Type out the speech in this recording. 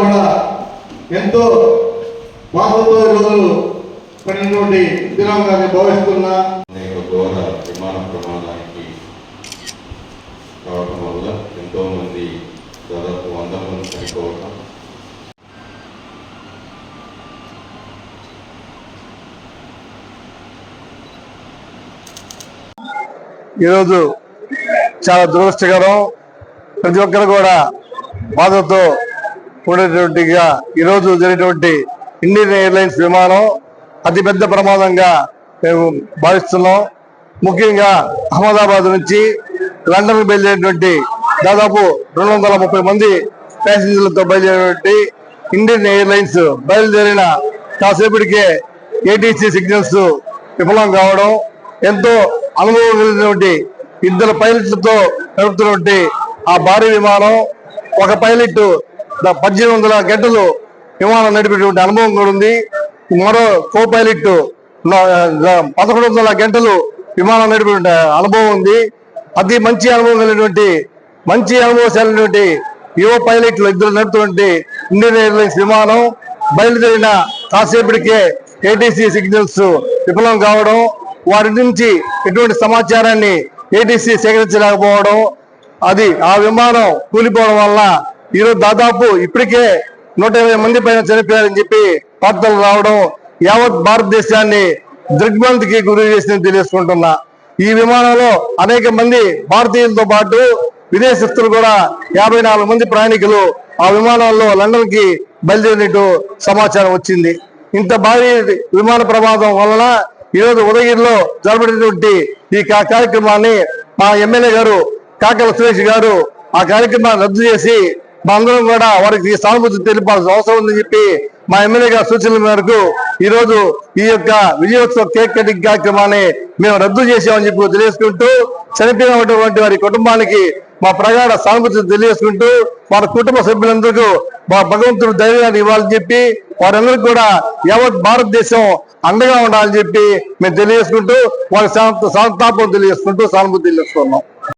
కూడా ఎంతో బాధతో ఈరోజు పడినటువంటి దినంగా నేను భావిస్తున్నా అనేక ఘోర విమాన ప్రమాదానికి కావడం వల్ల ఎంతో మంది దాదాపు వంద మంది చనిపోవటం. ఈరోజు చాలా దురదృష్టకరం. ప్రతి ఒక్కరు కూడా బాధతో ఉండేటువంటిగా ఈరోజు జరిగినటువంటి ఇండియన్ ఎయిర్లైన్స్ విమానం అతిపెద్ద ప్రమాదంగా మేము భావిస్తున్నాం. ముఖ్యంగా అహ్మదాబాద్ నుంచి లండన్కు బయలుదేరినటువంటి దాదాపు రెండు వందల ముప్పై మంది ప్యాసింజర్లతో బయలుదేరినటువంటి ఇండియన్ ఎయిర్లైన్స్ బయలుదేరిన కాసేపటికే ఏటీసీ సిగ్నల్స్ విఫలం కావడం ఎంతో అనుభవం కలిగినటువంటి ఇద్దరు పైలట్లతో నడుపుతున్నటువంటి ఆ భారీ విమానం ఒక పైలట్ పద్దెనిమిది వందల గంటలు విమానం నడిపేటువంటి అనుభవం కూడా ఉంది. మరో కో పైలట్ పదకొండు వందల గంటలు విమానం నడిపే అనుభవం ఉంది. అతి మంచి అనుభవం కలిగినటువంటి మంచి అనుభవశాలైనటువంటి యువ పైలట్లు ఇద్దరు నడుపుతున్నటువంటి ఇండియన్ ఎయిర్లైన్స్ విమానం బయలుదేరిన కాసేపటికే ఏటీసీ సిగ్నల్స్ విఫలం కావడం వారి నుంచి ఎటువంటి సమాచారాన్ని ఏటీసీ సేకరించలేకపోవడం అది ఆ విమానం కూలిపోవడం వల్ల ఈరోజు దాదాపు ఇప్పటికే నూట ఇరవై మంది పైన చనిపోయారని చెప్పి వార్తలు రావడం యావత్ భారతదేశాన్ని దిగ్భ్రాంతికి గురి చేసిందని తెలియజేసుకుంటున్నా. ఈ విమానంలో అనేక మంది భారతీయులతో పాటు విదేశస్తులు కూడా యాభై నాలుగు మంది ప్రయాణికులు ఆ విమానంలో లండన్కి బయలుదేరినట్టు సమాచారం వచ్చింది. ఇంత భారీ విమాన ప్రమాదం వలన ఈరోజు ఉదయగిరిలో జరపడినటువంటి ఈ కార్యక్రమాన్ని మా ఎమ్మెల్యే గారు కాకల సురేష్ గారు ఆ కార్యక్రమాన్ని రద్దు చేసి మా అందరం కూడా వారికి సానుభూతి తెలిపాల్సిన అవసరం ఉందని చెప్పి మా ఎమ్మెల్యే గారి సూచనల మేరకు ఈరోజు ఈ యొక్క విజయోత్సవ కేక్ కటింగ్ కార్యక్రమాన్ని మేము రద్దు చేసామని చెప్పి తెలియజేసుకుంటూ చనిపోయినటువంటి వారి కుటుంబానికి మా ప్రగాఢ సానుభూతి తెలియజేసుకుంటూ వారి కుటుంబ సభ్యులందరికీ మా భగవంతుడు ధైర్యాన్ని ఇవ్వాలని చెప్పి వారందరికీ కూడా యావత్ భారతదేశం అండగా ఉండాలని చెప్పి మేము తెలియజేసుకుంటూ వారి సంతాపం తెలియజేసుకుంటూ సానుభూతి తెలియజేసుకున్నాం